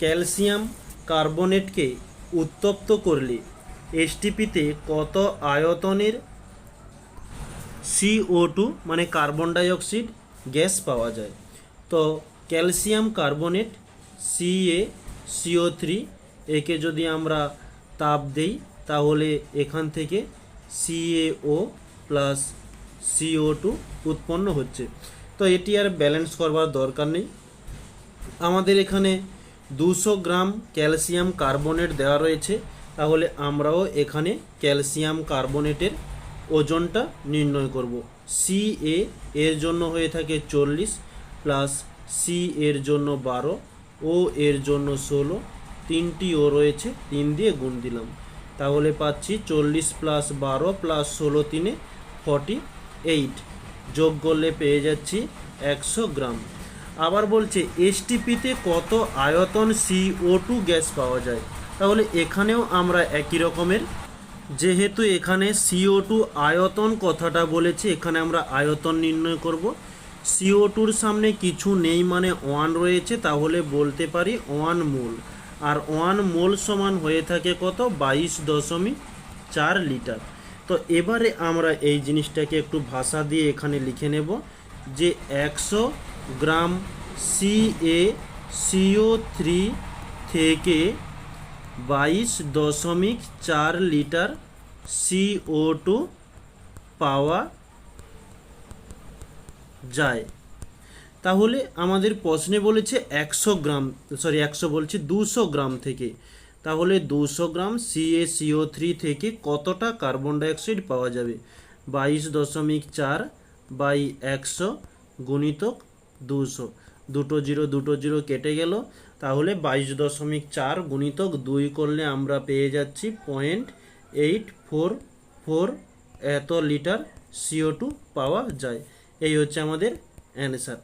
Calcium কার্বনেটকে উত্তপ্ত করলে এসটিপিতে কত আয়তনের সিও টু মানে কার্বন ডাইঅক্সাইড, গ্যাস পাওয়া যায়? তো calcium carbonate CA CO three, একে যদি আমরা তাপ দেই, তাহলে এখান থেকে সিএও প্লাস সিও টু উৎপন্ন হচ্ছে। তো এটি আর ব্যালেন্স করবার দরকার নেই। আমাদের এখানে দুশো গ্রাম ক্যালসিয়াম কার্বনেট দেওয়া রয়েছে। তাহলে আমরাও এখানে ক্যালসিয়াম কার্বনেটের ওজনটা নির্ণয় করব। সি এ এর জন্য হয়ে থাকে চল্লিশ প্লাস সি এর জন্য বারো ও এর জন্য ষোলো, তিনটি ও রয়েছে, তিন দিয়ে গুণ দিলাম। তাহলে পাচ্ছি চল্লিশ প্লাস বারো প্লাস ষোলো তিনে ফর্টি এইট যোগ করলে পেয়ে যাচ্ছি একশো গ্রাম। আবার বলছে, এসটিপিতে কত আয়তন সিও টু গ্যাস পাওয়া যায়? তাহলে এখানেও আমরা একই রকমের। যেহেতু এখানে সিও টু আয়তন কথাটা বলেছে, এখানে আমরা আয়তন নির্ণয় করব। সিও টুর সামনে কিছু নেই মানে ওয়ান রয়েছে, তাহলে বলতে পারি ওয়ান মোল। আর ওয়ান মোল সমান হয়ে থাকে কত? বাইশ দশমিক চার লিটার। তো এবারে আমরা এই জিনিসটাকে একটু ভাষা দিয়ে এখানে লিখে নেব যে একশো gram C A CO three থেকে বাইশ দশমিক চার লিটার সিও টু পাওয়া যায়। তাহলে আমাদের প্রশ্নে বলেছে একশো গ্রাম সরি একশো বলছে দুশো গ্রাম থেকে। তাহলে দুশো গ্রাম সিএসিও থ্রি থেকে কতটা কার্বন ডাইঅক্সাইড পাওয়া যাবে? বাইশ দশমিক চার বাই একশো গুণিতক দুশো। দুটো জিরো দুটো জিরো কেটে গেল। তাহলে বাইশ দশমিক চার গুণিতক দুই করলে আমরা পেয়ে যাচ্ছি পয়েন্ট এইট ফোর ফোর এত লিটার সিও টু পাওয়া যায়। এই হচ্ছে আমাদের অ্যান্সার।